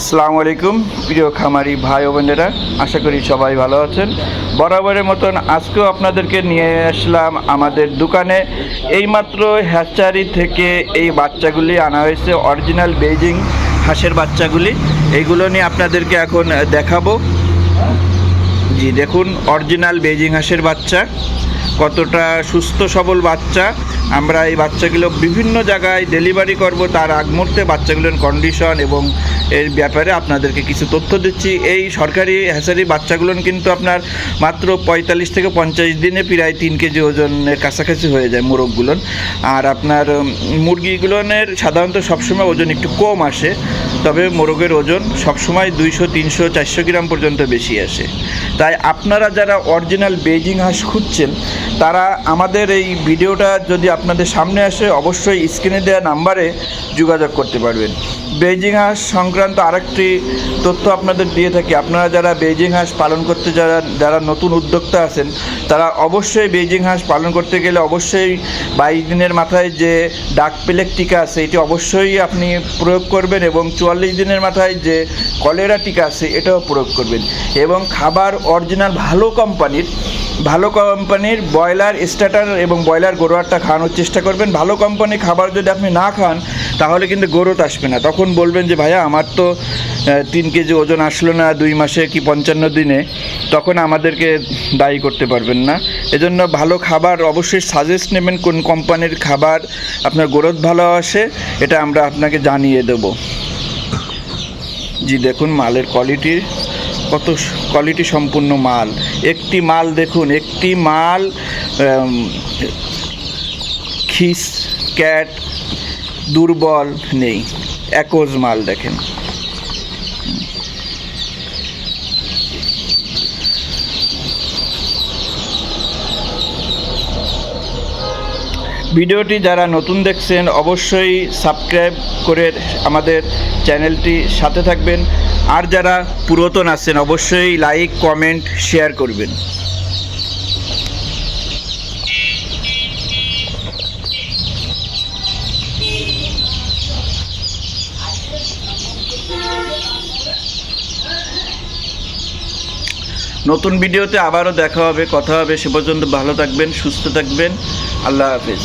আসসালামু আলাইকুম, প্রিয় খামারি ভাই ও বোনেরা, আশা করি সবাই ভালো আছেন। বরাবরের মতন আজকেও আপনাদেরকে নিয়ে আসলাম আমাদের দোকানে। এইমাত্র হ্যাচারি থেকে এই বাচ্চাগুলি আনা হয়েছে, অরিজিনাল বেইজিং হাঁসের বাচ্চাগুলি। এইগুলো নিয়ে আপনাদেরকে এখন দেখাবো। জি, দেখুন, অরিজিনাল বেজিং হাঁসের বাচ্চা। কতটা সুস্থ, সবল বাচ্চা। আমরা এই বাচ্চাগুলো বিভিন্ন জায়গায় ডেলিভারি করব, তার আগ মুহূর্তে বাচ্চাগুলোর কন্ডিশন এবং এর ব্যাপারে আপনাদেরকে কিছু তথ্য দিচ্ছি। এই সরকারি হ্যাচারি বাচ্চাগুলো কিন্তু আপনার মাত্র পঁয়তাল্লিশ থেকে পঞ্চাশ দিনে প্রায় তিন কেজি ওজনের কাছাকাছি হয়ে যায় মোরগগুলোন আর আপনার মুরগিগুলোনের সাধারণত সবসময় ওজন একটু কম আসে, তবে মোরগের ওজন সবসময় দুইশো, তিনশো, চারশো গ্রাম পর্যন্ত বেশি আসে। তাই আপনারা যারা অরিজিনাল বেজিং হাঁস খুঁজছেন, তারা আমাদের এই ভিডিওটা যদি আপনাদের সামনে আসে, অবশ্যই স্ক্রিনে দেওয়া নাম্বারে যোগাযোগ করতে পারবেন। বেজিং হাঁস সংক্রান্ত আরেকটি তথ্য আপনাদের দিয়ে থাকি। আপনারা যারা বেজিং হাঁস পালন করতে যারা যারা নতুন উদ্যোক্তা আছেন, তারা অবশ্যই বেজিং হাঁস পালন করতে গেলে অবশ্যই বাইশ দিনের মাথায় যে ডাক পেলেক টিকা আছে, এটি অবশ্যই আপনি প্রয়োগ করবেন এবং চুয়াল্লিশ দিনের মাথায় যে কলেরা টিকা আছে, এটাও প্রয়োগ করবেন। এবং খাবার অরিজিনাল ভালো কোম্পানির ভালো কোম্পানির ব্রয়লার স্টার্টার এবং ব্রয়লার গরুয়ারটা খাওয়ানোর চেষ্টা করবেন। ভালো কোম্পানির খাবার যদি আপনি না খান তাহলে কিন্তু গরুত আসবে না। তখন বলবেন যে, ভাইয়া, আমার তো তিন কেজি ওজন আসলো না দুই মাসে কি পঞ্চান্ন দিনে? তখন আমাদেরকে দায়ী করতে পারবেন না। এজন্য ভালো খাবার অবশ্যই সাজেস্ট নেবেন, কোন কোম্পানির খাবার আপনার গ্রোথ ভালো আসে, এটা আমরা আপনাকে জানিয়ে দেবো। জি, দেখুন মালের কোয়ালিটি কত কোয়ালিটি সম্পূর্ণ মাল। একটি মাল দেখুন, একটি মাল খিস, ক্যাট দুর্বল নেই। একজ মাল দেখেন। ভিডিওটি যারা নতুন দেখছেন, অবশ্যই সাবস্ক্রাইব করে আমাদের চ্যানেলটি সাথে থাকবেন। আর যারা পুরাতন আছেন, অবশ্যই লাইক, কমেন্ট, শেয়ার করবেন। নতুন ভিডিওতে আবারও দেখা হবে, কথা হবে। সে পর্যন্ত ভালো থাকবেন, সুস্থ থাকবেন। আল্লাহ হাফেজ।